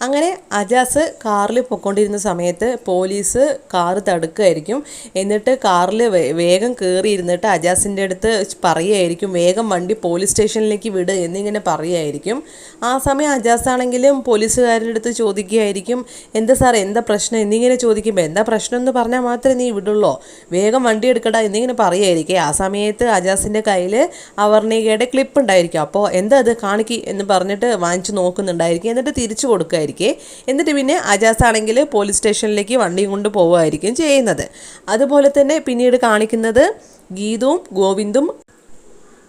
അങ്ങനെ അജാസ് കാറിൽ പൊയ്ക്കൊണ്ടിരുന്ന സമയത്ത് പോലീസ് കാർ തടുക്കുമായിരിക്കും എന്നിട്ട് കാറിൽ വേഗം കയറി ഇരുന്നിട്ട് അജാസിന്റെ അടുത്ത് പറയുമായിരിക്കും വേഗം വണ്ടി പോലീസ് സ്റ്റേഷനിലേക്ക് വിട് എന്നിങ്ങനെ പറയുമായിരിക്കും ആ സമയം അജാസ് ആണെങ്കിലും പോലീസുകാരുടെ അടുത്ത് ചോദിക്കുകയായിരിക്കും എന്താ സാർ എന്താ പ്രശ്നം? എന്നിങ്ങനെ ചോദിക്കുമ്പോൾ എന്താ പ്രശ്നം എന്ന് പറഞ്ഞാൽ മാത്രമേ നീ വിടുള്ളൂ. വേഗം വണ്ടി എടുക്കടാ എന്നിങ്ങനെ പറയുമായിരിക്കും ആ സമയത്ത് അജാസിന്റെ കയ്യിൽ അവർണികയുടെ ക്ലിപ്പ് ഉണ്ടായിരിക്കും. അപ്പോൾ എന്താ അത്? കാണിക്കി എന്ന് പറഞ്ഞിട്ട് വാങ്ങിച്ച് നോക്കുന്നുണ്ടായിരിക്കും. എന്നിട്ട് തിരിച്ചു കൊടുക്കുമായിരിക്കും എന്നിട്ട് പിന്നെ അജാസ് ആണെങ്കിൽ പോലീസ് സ്റ്റേഷനിലേക്ക് വണ്ടിയും കൊണ്ട് പോവുമായിരിക്കും ചെയ്യുന്നത്. അതുപോലെ തന്നെ പിന്നീട് കാണിക്കുന്നത് ഗീതവും ഗോവിന്ദും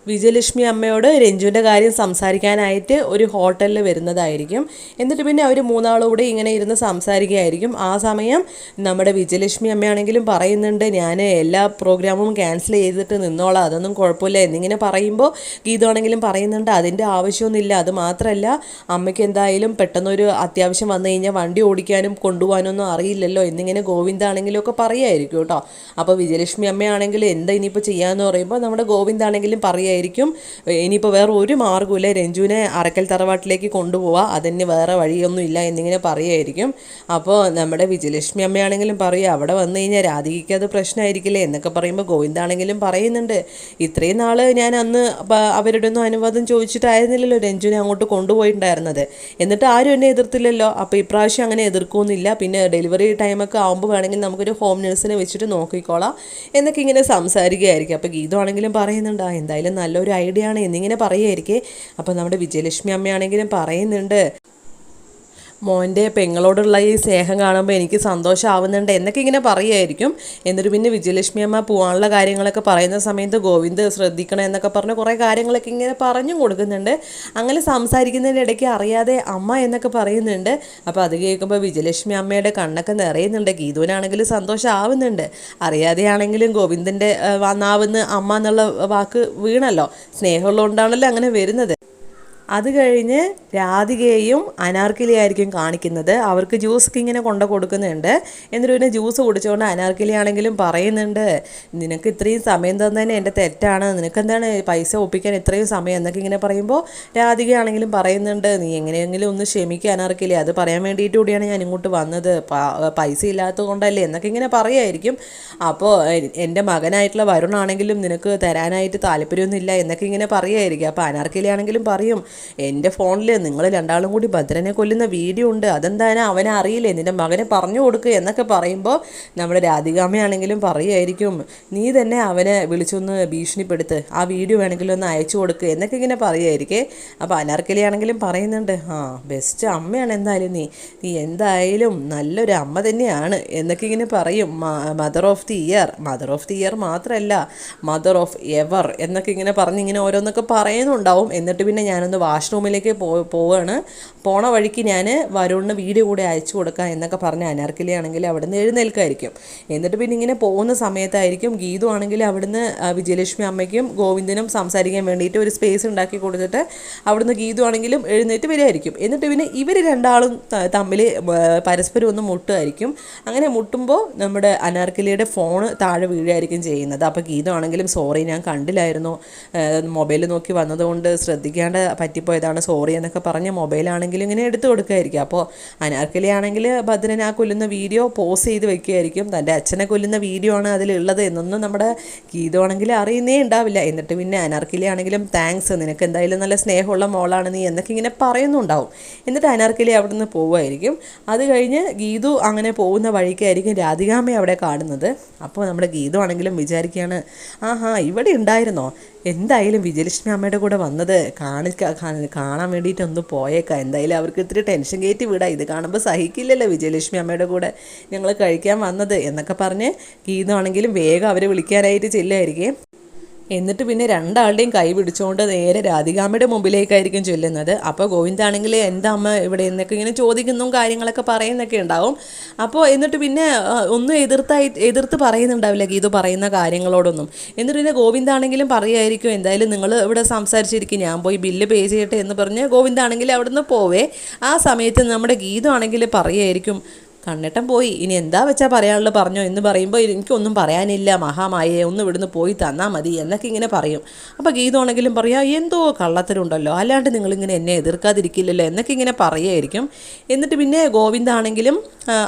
വിജയലക്ഷ്മി അമ്മയോട് രഞ്ജുവിന്റെ കാര്യം സംസാരിക്കാനായിട്ട് ഒരു ഹോട്ടലിൽ വരുന്നതായിരിക്കും. എന്നിട്ട് പിന്നെ അവർ മൂന്നാളൂടെ ഇങ്ങനെ ഇരുന്ന് സംസാരിക്കുകയായിരിക്കും. ആ സമയം നമ്മുടെ വിജയലക്ഷ്മി അമ്മയാണെങ്കിലും പറയുന്നുണ്ട് ഞാൻ എല്ലാ പ്രോഗ്രാമും ക്യാൻസൽ ചെയ്തിട്ട് നിന്നോളാം അതൊന്നും കുഴപ്പമില്ല എന്നിങ്ങനെ പറയുമ്പോൾ ഗീതമാണെങ്കിലും പറയുന്നുണ്ട് അതിന്റെ ആവശ്യമൊന്നുമില്ല അത് മാത്രമല്ല അമ്മയ്ക്ക് എന്തായാലും പെട്ടെന്നൊരു അത്യാവശ്യം വന്നു കഴിഞ്ഞാൽ വണ്ടി ഓടിക്കാനും കൊണ്ടുപോകാനൊന്നും അറിയില്ലല്ലോ എന്നിങ്ങനെ ഗോവിന്ദാണെങ്കിലും ഒക്കെ പറയുമായിരിക്കും കേട്ടോ. അപ്പോൾ വിജയലക്ഷ്മി അമ്മയാണെങ്കിൽ എന്താ ഇനിയിപ്പോൾ ചെയ്യാമെന്ന് പറയുമ്പോൾ നമ്മുടെ ഗോവിന്ദാണെങ്കിലും പറയുക ആയിരിക്കും. ഇനിയിപ്പോൾ വേറെ ഒരു മാർഗമില്ല രഞ്ജുവിനെ അറക്കൽ തറവാട്ടിലേക്ക് കൊണ്ടുപോവുക അതിന് വേറെ വഴിയൊന്നും ഇല്ല എന്നിങ്ങനെ പറയുമായിരിക്കും അപ്പോൾ നമ്മുടെ വിജയലക്ഷ്മി അമ്മയാണെങ്കിലും പറയുക അവിടെ വന്നു കഴിഞ്ഞാൽ രാധികയ്ക്ക് അത് പ്രശ്നമായിരിക്കില്ലേ എന്നൊക്കെ പറയുമ്പോൾ ഗോവിന്ദാണെങ്കിലും പറയുന്നുണ്ട്. ഇത്രയും നാൾ ഞാൻ അന്ന് അവരുടെ ഒന്നും അനുവാദം ചോദിച്ചിട്ടായിരുന്നില്ലല്ലോ രഞ്ജുവിനെ അങ്ങോട്ട് കൊണ്ടുപോയിട്ടുണ്ടായിരുന്നത്. എന്നിട്ട് ആരും എന്നെ എതിർത്തില്ലല്ലോ. അപ്പോൾ ഇപ്രാവശ്യം അങ്ങനെ എതിർക്കൊന്നുമില്ല പിന്നെ ഡെലിവറി ടൈമൊക്കെ ആകുമ്പോൾ വേണമെങ്കിൽ നമുക്കൊരു ഹോം നഴ്സിനെ വെച്ചിട്ട് നോക്കിക്കോളാം എന്നൊക്കെ ഇങ്ങനെ സംസാരിക്കുകയായിരിക്കും. അപ്പോൾ ഗീതമാണെങ്കിലും പറയുന്നുണ്ട് എന്തായാലും നല്ലൊരു ഐഡിയ ആണ് എന്നിങ്ങനെ പറയുമായിരിക്കേ അപ്പോൾ നമ്മുടെ വിജയലക്ഷ്മി അമ്മയാണെങ്കിലും പറയുന്നുണ്ട്. മോന്റെ പെങ്ങളോടുള്ള ഈ സ്നേഹം കാണുമ്പോൾ എനിക്ക് സന്തോഷമാവുന്നുണ്ട് എന്നൊക്കെ ഇങ്ങനെ പറയുമായിരിക്കും എന്നിട്ട് പിന്നെ വിജയലക്ഷ്മി അമ്മ പോകാനുള്ള കാര്യങ്ങളൊക്കെ പറയുന്ന സമയത്ത് ഗോവിന്ദ് ശ്രദ്ധിക്കണം എന്നൊക്കെ പറഞ്ഞ് കുറേ കാര്യങ്ങളൊക്കെ ഇങ്ങനെ പറഞ്ഞു കൊടുക്കുന്നുണ്ട്. അങ്ങനെ സംസാരിക്കുന്നതിന്റെ ഇടയ്ക്ക് അറിയാതെ അമ്മ എന്നൊക്കെ പറയുന്നുണ്ട്. അപ്പോൾ അത് കേൾക്കുമ്പോൾ വിജയലക്ഷ്മി അമ്മയുടെ കണ്ണൊക്കെ നിറയുന്നുണ്ട്. ഗീതുവിനാണെങ്കിലും സന്തോഷമാവുന്നുണ്ട് അറിയാതെയാണെങ്കിലും ഗോവിന്ദന്റെ നാവുന്ന് അമ്മ എന്നുള്ള വാക്ക് വീണല്ലോ. സ്നേഹമുള്ളതുകൊണ്ടാണല്ലോ അങ്ങനെ വരുന്നത്. അത് കഴിഞ്ഞ് രാധികയെയും അനാർക്കിലിയായിരിക്കും കാണിക്കുന്നത്. അവർക്ക് ജ്യൂസൊക്കെ ഇങ്ങനെ കൊണ്ടു കൊടുക്കുന്നുണ്ട്. എന്നിട്ട് പിന്നെ ജ്യൂസ് കുടിച്ചുകൊണ്ട് അനാർക്കിലി ആണെങ്കിലും പറയുന്നുണ്ട് നിനക്ക് ഇത്രയും സമയം തന്നതന്നെ എന്റെ തെറ്റാണ്. നിനക്കെന്താണ് പൈസ ഒപ്പിക്കാൻ ഇത്രയും സമയം? എന്നൊക്കെ ഇങ്ങനെ പറയുമ്പോൾ രാധികയാണെങ്കിലും പറയുന്നുണ്ട് നീ എങ്ങനെയെങ്കിലും ഒന്ന് ക്ഷമിക്കുക അനാർക്കിലി അത് പറയാൻ വേണ്ടിയിട്ട് കൂടിയാണ് ഞാൻ ഇങ്ങോട്ട് വന്നത്. പൈസ ഇല്ലാത്തത് കൊണ്ടല്ലേ? എന്നൊക്കെ ഇങ്ങനെ പറയുമായിരിക്കും അപ്പോൾ എന്റെ മകനായിട്ടുള്ള വരുണാണെങ്കിലും നിനക്ക് തരാനായിട്ട് താല്പര്യമൊന്നുമില്ല. എന്നൊക്കെ ഇങ്ങനെ പറയുമായിരിക്കും അപ്പോൾ അനാർക്കിലി ആണെങ്കിലും പറയും എന്റെ ഫോണിൽ നിങ്ങൾ രണ്ടാളും കൂടി ഭദ്രനെ കൊല്ലുന്ന വീഡിയോ ഉണ്ട്. അതെന്താണ് അവനെ അറിയില്ലേ? നിന്റെ മകനെ പറഞ്ഞു കൊടുക്കുക എന്നൊക്കെ പറയുമ്പോൾ നമ്മുടെ രാധികാമ്മയാണെങ്കിലും പറയുമായിരിക്കും നീ തന്നെ അവനെ വിളിച്ചൊന്ന് ഭീഷണിപ്പെടുത്ത് ആ വീഡിയോ വേണമെങ്കിലും ഒന്ന് അയച്ചു കൊടുക്കുക എന്നൊക്കെ ഇങ്ങനെ പറയുമായിരിക്കേ. അപ്പോൾ അനാർക്കലി ആണെങ്കിലും പറയുന്നുണ്ട് ആ ബെസ്റ്റ് അമ്മയാണ് എന്തായാലും നീ. നീ എന്തായാലും നല്ലൊരു അമ്മ തന്നെയാണ് എന്നൊക്കെ ഇങ്ങനെ പറയും. Mother of the year mother of the year മാത്രമല്ല മദർ ഓഫ് എവർ എന്നൊക്കെ ഇങ്ങനെ പറഞ്ഞ് ഇങ്ങനെ ഓരോന്നൊക്കെ പറയുന്നുണ്ടാവും. എന്നിട്ട് പിന്നെ ഞാനൊന്ന് വാഷ്റൂമിലേക്ക് പോവാണ്. പോണ വഴിക്ക് ഞാൻ വരുണിന് വീഡിയോ കൂടെ അയച്ചു കൊടുക്കാം എന്നൊക്കെ പറഞ്ഞ് അനാർക്കലി ആണെങ്കിൽ അവിടുന്ന് എഴുന്നേൽക്കായിരിക്കും. എന്നിട്ട് പിന്നെ ഇങ്ങനെ പോകുന്ന സമയത്തായിരിക്കും ഗീതു ആണെങ്കിൽ അവിടുന്ന് വിജയലക്ഷ്മി അമ്മയ്ക്കും ഗോവിന്ദനും സംസാരിക്കാൻ വേണ്ടിയിട്ട് ഒരു സ്പേസ് ഉണ്ടാക്കി കൊടുത്തിട്ട് അവിടുന്ന് ഗീതു ആണെങ്കിലും എഴുന്നേറ്റ് വരികയായിരിക്കും. എന്നിട്ട് പിന്നെ ഇവർ രണ്ടാളും തമ്മിൽ പരസ്പരം ഒന്ന് മുട്ടുമായിരിക്കും. അങ്ങനെ മുട്ടുമ്പോൾ നമ്മുടെ അനാർക്കലിയുടെ ഫോണ് താഴെ വീഴായിരിക്കും ചെയ്യുന്നത്. അപ്പോൾ ഗീതു ആണെങ്കിലും സോറി ഞാൻ കണ്ടില്ലായിരുന്നു. മൊബൈൽ നോക്കി വന്നതുകൊണ്ട് ശ്രദ്ധിക്കാണ്ട് പറ്റിപ്പോയതാണ്. സോറി എന്നൊക്കെ പറഞ്ഞ് മൊബൈലാണെങ്കിലും ഇങ്ങനെ എടുത്തു കൊടുക്കുകയായിരിക്കും അപ്പോൾ അനാർക്കലി ആണെങ്കിൽ ഭദ്രൻ ആ കൊല്ലുന്ന വീഡിയോ പോസ് ചെയ്ത് വെക്കുകയായിരിക്കും തന്റെ അച്ഛനെ കൊല്ലുന്ന വീഡിയോ ആണ് അതിലുള്ളത് എന്നൊന്നും നമ്മുടെ ഗീതു ആണെങ്കിൽ അറിയുന്നേ ഉണ്ടാവില്ല. എന്നിട്ട് പിന്നെ അനാർക്കലി ആണെങ്കിലും താങ്ക്സ് നിനക്ക് എന്തായാലും നല്ല സ്നേഹമുള്ള മോളാണ് നീ എന്നൊക്കെ ഇങ്ങനെ പറയുന്നുണ്ടാവും. എന്നിട്ട് അനാർക്കലി അവിടെ നിന്ന് പോവുമായിരിക്കും അത് കഴിഞ്ഞ് ഗീതു അങ്ങനെ പോകുന്ന വഴിക്കായിരിക്കും രാധികാമ്മ അവിടെ കാണുന്നത്. അപ്പോൾ നമ്മുടെ ഗീതു ആണെങ്കിലും വിചാരിക്കുകയാണ് ആഹാ ഇവിടെ ഉണ്ടായിരുന്നോ? എന്തായാലും വിജയലക്ഷ്മി അമ്മയുടെ കൂടെ വന്നത് കാണിക്ക കാണാൻ വേണ്ടിയിട്ട് ഒന്ന് പോയേക്കാം. എന്തായാലും അവർക്ക് ഇത്തിരി ടെൻഷൻ കയറ്റി വിടാം. ഇത് കാണുമ്പോൾ സഹിക്കില്ലല്ലോ വിജയലക്ഷ്മി അമ്മയുടെ കൂടെ ഞങ്ങൾ കഴിക്കാൻ വന്നത് എന്നൊക്കെ പറഞ്ഞ് ഗീതമാണെങ്കിലും വേഗം അവരെ വിളിക്കാനായിട്ട് ചെല്ലുമായിരിക്കും എന്നിട്ട് പിന്നെ രണ്ടാളുടെയും കൈ പിടിച്ചുകൊണ്ട് നേരെ രാധികാമ്മയുടെ മുമ്പിലേക്കായിരിക്കും ചൊല്ലുന്നത്. അപ്പോൾ ഗോവിന്ദാണെങ്കിൽ എന്താ അമ്മ ഇവിടെ എന്നൊക്കെ ഇങ്ങനെ ചോദിക്കുന്നതും കാര്യങ്ങളൊക്കെ പറയുന്നൊക്കെ ഉണ്ടാവും. അപ്പോൾ എന്നിട്ട് പിന്നെ ഒന്നും എതിർത്തായി എതിർത്ത് പറയുന്നുണ്ടാവില്ല ഗീത പറയുന്ന കാര്യങ്ങളോടൊന്നും. എന്നിട്ട് പിന്നെ ഗോവിന്ദാണെങ്കിലും പറയുമായിരിക്കും എന്തായാലും നിങ്ങൾ ഇവിടെ സംസാരിച്ചിരിക്കും ഞാൻ പോയി ബില്ല് പേ ചെയ്യട്ടെ എന്ന് പറഞ്ഞ് ഗോവിന്ദാണെങ്കിൽ അവിടെ നിന്ന് പോവേ. ആ സമയത്ത് നമ്മുടെ ഗീതു ആണെങ്കിൽ പറയുമായിരിക്കും കണ്ണേട്ടൻ പോയി. ഇനി എന്താ വെച്ചാൽ പറയാനുള്ളത്? പറഞ്ഞോ. എന്ന് പറയുമ്പോൾ എനിക്കൊന്നും പറയാനില്ല. മഹാമായേ ഒന്ന് ഇവിടുന്ന് പോയി തന്നാൽ മതി എന്നൊക്കെ ഇങ്ങനെ പറയും. അപ്പോൾ ഗീതമാണെങ്കിലും പറയാ എന്തോ കള്ളത്തിലുണ്ടല്ലോ അല്ലാണ്ട് നിങ്ങളിങ്ങനെ എന്നെ എതിർക്കാതിരിക്കില്ലല്ലോ എന്നൊക്കെ ഇങ്ങനെ പറയുമായിരിക്കും എന്നിട്ട് പിന്നെ ഗോവിന്ദാണെങ്കിലും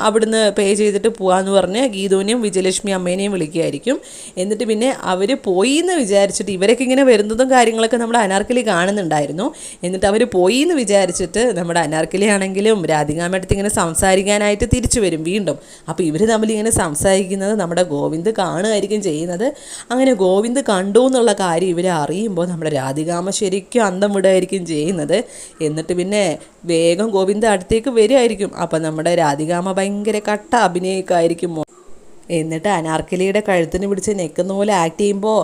അവിടുന്ന് പേ ചെയ്തിട്ട് പോകാമെന്ന് പറഞ്ഞ് ഗീതുവിനെയും വിജയലക്ഷ്മി അമ്മേനെയും വിളിക്കുകയായിരിക്കും. എന്നിട്ട് പിന്നെ അവർ പോയി എന്ന് വിചാരിച്ചിട്ട് ഇവരൊക്കെ ഇങ്ങനെ വരുന്നതും കാര്യങ്ങളൊക്കെ നമ്മുടെ അനാർക്കലി കാണുന്നുണ്ടായിരുന്നു. എന്നിട്ട് അവർ പോയി എന്ന് വിചാരിച്ചിട്ട് നമ്മുടെ അനാർക്കലി ആണെങ്കിലും രാധികാമേടത്ത് ഇങ്ങനെ സംസാരിക്കാനായിട്ട് വരും വീണ്ടും. അപ്പോൾ ഇവർ തമ്മിൽ ഇങ്ങനെ സംസാരിക്കുന്നത് നമ്മുടെ ഗോവിന്ദ് കാണുമായിരിക്കും ചെയ്യുന്നത്. അങ്ങനെ ഗോവിന്ദ് കണ്ടു എന്നുള്ള കാര്യം ഇവർ അറിയുമ്പോൾ നമ്മുടെ രാധികാമ ശരിക്കും അന്തം വിടുമായിരിക്കും ചെയ്യുന്നത്. എന്നിട്ട് പിന്നെ വേഗം ഗോവിന്ദ് അടുത്തേക്ക് വരികയായിരിക്കും. അപ്പം നമ്മുടെ രാധികാമ ഭയങ്കര കട്ട അഭിനയിക്കായിരിക്കും എന്നിട്ട് അനാർക്കലിയുടെ കഴുത്തിന് പിടിച്ച് നെക്കുന്ന പോലെ ആക്ട് ചെയ്യുമ്പോൾ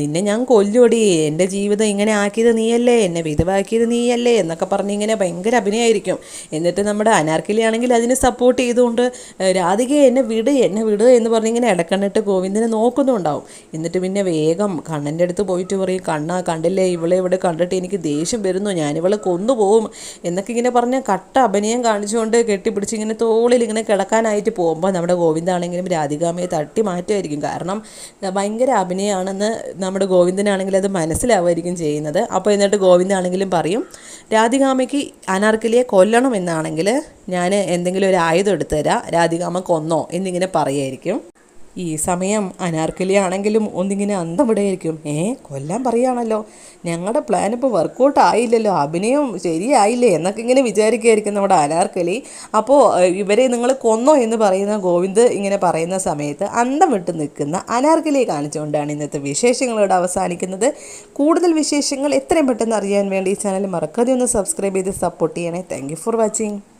നിന്നെ ഞാൻ കൊല്ലുടി എന്റെ ജീവിതം ഇങ്ങനെ ആക്കിയത് നീയല്ലേ. എന്നെ വിധവാക്കിയത് നീയല്ലേ. എന്നൊക്കെ പറഞ്ഞ് ഇങ്ങനെ ഭയങ്കര അഭിനയമായിരിക്കും എന്നിട്ട് നമ്മുടെ അനാർക്കലി ആണെങ്കിൽ അതിനെ സപ്പോർട്ട് ചെയ്തുകൊണ്ട് രാധിക രാധികയെ എന്നെ വിട് എന്നെ വിട് എന്ന് പറഞ്ഞിങ്ങനെ ഇടക്കണ്ണിട്ട് ഗോവിന്ദനെ നോക്കുന്നുണ്ടാവും. എന്നിട്ട് പിന്നെ വേഗം കണ്ണന്റെ അടുത്ത് പോയിട്ട് പറയും കണ്ണാ കണ്ടില്ലേ ഇവളെ ഇവിടെ കണ്ടിട്ട് എനിക്ക് ദേഷ്യം വരുന്നു. ഞാനിവളെ കൊന്നുപോകും. എന്നൊക്കെ ഇങ്ങനെ പറഞ്ഞ് കട്ട അഭിനയം കാണിച്ചുകൊണ്ട് കെട്ടിപ്പിടിച്ച് ഇങ്ങനെ തോളിൽ ഇങ്ങനെ കിടക്കാനായിട്ട് പോകുമ്പോൾ നമ്മുടെ ഗോവിന്ദാണെങ്കിലും രാധികാമയെ തട്ടി മാറ്റുമായിരിക്കും. കാരണം ഭയങ്കര അഭിനയമാണെന്ന് നമ്മുടെ ഗോവിന്ദനാണെങ്കിൽ അത് മനസ്സിലാവുമായിരിക്കും ചെയ്യുന്നത്. അപ്പോൾ എന്നിട്ട് ഗോവിന്ദാണെങ്കിലും പറയും രാധികാമയ്ക്ക് അനാർക്കലിയെ കൊല്ലണം എന്നാണെങ്കിൽ ഞാൻ എന്തെങ്കിലും ഒരു ആയുധം എടുത്തു തരാം രാധികാമ കൊന്നോ എന്നിങ്ങനെ പറയുമായിരിക്കും ഈ സമയം അനാർക്കലി ആണെങ്കിലും ഒന്നിങ്ങനെ അന്തം വിടുകയായിരിക്കും ഏ കൊല്ലാൻ പറയുകയാണല്ലോ ഞങ്ങളുടെ പ്ലാൻ ഇപ്പോൾ വർക്കൗട്ട് ആയില്ലല്ലോ. അഭിനയം ശരിയായില്ലേ എന്നൊക്കെ ഇങ്ങനെ വിചാരിക്കുകയായിരിക്കും നമ്മുടെ അനാർക്കലി. അപ്പോൾ ഇവരെ നിങ്ങൾ കൊന്നോ എന്ന് പറയുന്ന ഗോവിന്ദ് ഇങ്ങനെ പറയുന്ന സമയത്ത് അന്തം വിട്ട് നിൽക്കുന്ന അനാർക്കലിയെ കാണിച്ചുകൊണ്ടാണ് ഇന്നത്തെ വിശേഷങ്ങളോട് അവസാനിക്കുന്നത്. കൂടുതൽ വിശേഷങ്ങൾ എത്രയും പെട്ടെന്ന് അറിയാൻ വേണ്ടി ഈ ചാനൽ മറക്കാതെ ഒന്ന് സബ്സ്ക്രൈബ് ചെയ്ത് സപ്പോർട്ട് ചെയ്യണേ. Thank for watching